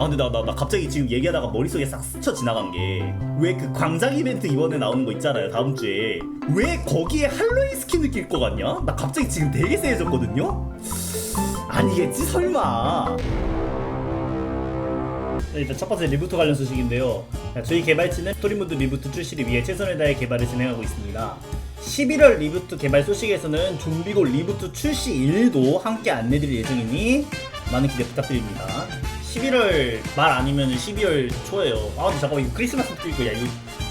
아 근데 나 나 나 갑자기 지금 얘기하다가 머릿속에 싹 스쳐 지나간 게 왜 그 광장 이벤트 이번에 나오는 거 있잖아요 다음 주에 왜 거기에 할로윈 스킨을 낄거 같냐? 나 갑자기 지금 되게 세해졌거든요? 아니겠지 설마 네, 일단 첫 번째 리부트 관련 소식인데요. 자, 저희 개발진은 스토리모드 리부트 출시를 위해 최선을 다해 개발을 진행하고 있습니다. 11월 리부트 개발 소식에서는 좀비고 리부트 출시 일도 함께 안내드릴 예정이니 많은 기대 부탁드립니다. 11월 말 아니면 12월 초예요. 아 근데 잠깐만 이거 크리스마스 때 이거 야 이거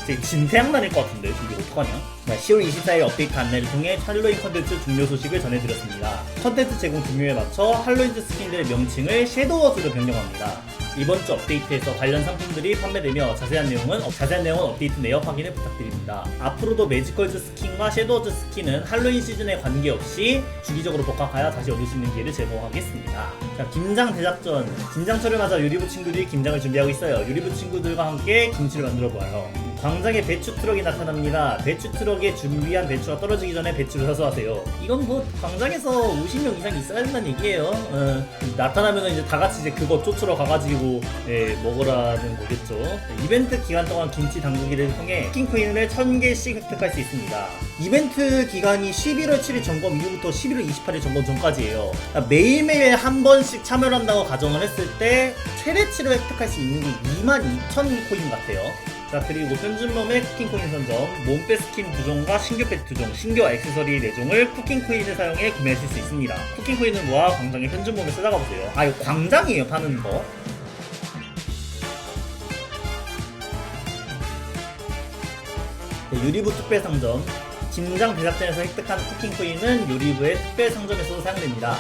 되게 진태양 날일 것 같은데 좀비 어떡하냐? 자, 10월 24일 업데이트 안내를 통해 할로윈 컨텐츠 종료 소식을 전해드렸습니다. 컨텐츠 제공 종료에 맞춰 할로윈 스킨들의 명칭을 섀도워즈로 변경합니다. 이번 주 업데이트에서 관련 상품들이 판매되며 자세한 내용은 어, 자세한 내용은 업데이트 내역 확인을 부탁드립니다. 앞으로도 매지컬즈 스킨과 섀도워즈 스킨은 할로윈 시즌에 관계없이 주기적으로 복학하여 다시 얻을 수 있는 기회를 제공하겠습니다. 자, 김장 대작전. 김장철을 맞아 유리부 친구들이 김장을 준비하고 있어요. 유리부 친구들과 함께 김치를 만들어 보아요. 광장에 배추 트럭이 나타납니다. 배추 트럭에 준비한 배추가 떨어지기 전에 배추를 사서 하세요. 이건 뭐 광장에서 50명 이상 있어야 된다는 얘기예요. 어, 나타나면 이제 다 같이 이제 그거 쫓으러 가가지고 예, 먹으라는 거겠죠. 이벤트 기간 동안 김치 담그기를 통해 킹코인을 1000개씩 획득할 수 있습니다. 이벤트 기간이 11월 7일 점검 이후부터 11월 28일 점검 전까지예요. 그러니까 매일매일 한 번씩 참여를 한다고 가정을 했을 때 최대치로 획득할 수 있는 게 22,000코인 같아요. 자 그리고 편집mom의 쿠킹코인 선점 몸빼 스킨 2종과 신규 펫 2종 신규 액세서리 4종을 쿠킹코인을 사용해 구매하실 수 있습니다 쿠킹코인을 모아 광장의 편집mom에 찾아가 보세요 아 이거 광장이에요 파는 거 네, 유리부 특별 상점 김장 제작전에서 획득한 쿠킹 코인은 유리부의 특별 상점에서도 사용됩니다.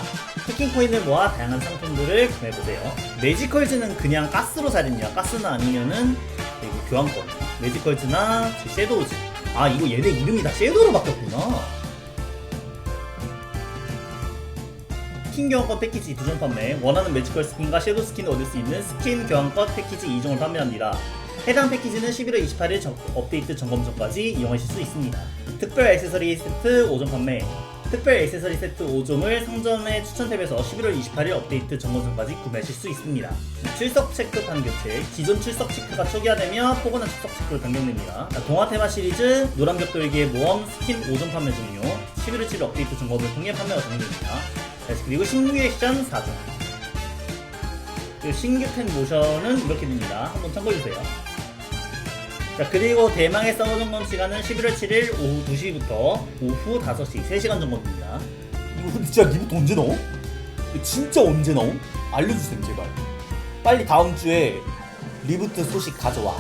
쿠킹 코인을 모아 다양한 상품들을 구매해보세요. 매지컬즈는 그냥 가스로 살입니다. 가스나 아니면은 네, 이거 교환권. 매지컬즈나 섀도우즈. 아 이거 얘네 이름이 다 섀도우로 바뀌었구나. 스킨 교환권 패키지 2종 판매, 원하는 매지컬 스킨과 섀도우 스킨을 얻을 수 있는 스킨 교환권 패키지 2종을 판매합니다. 해당 패키지는 11월 28일 점- 업데이트 점검 전까지 이용하실 수 있습니다. 특별 액세서리 세트 5종 판매, 특별 액세서리 세트 5종을 상점의 추천 탭에서 11월 28일 업데이트 점검 전까지 구매하실 수 있습니다. 출석 체크판 교체, 기존 출석 체크가 초기화되며 포근한 출석 체크로 변경됩니다. 자, 동화 테마 시리즈 노란 벽돌기의 모험 스킨 5종 판매 종료, 11월 7일 업데이트 점검을 통해 판매가 종료됩니다. 자, 그리고 신규 액션 4종. 그리고 신규 팬 모션은 이렇게 됩니다. 한번 참고해주세요. 자, 그리고 대망의 서버 점검 시간은 11월 7일 오후 2시부터 오후 5시 3시간 점검입니다. 진짜 리부트 언제 넣어? 진짜 언제 넣어? 알려주세요 제발. 빨리 다음 주에 리부트 소식 가져와.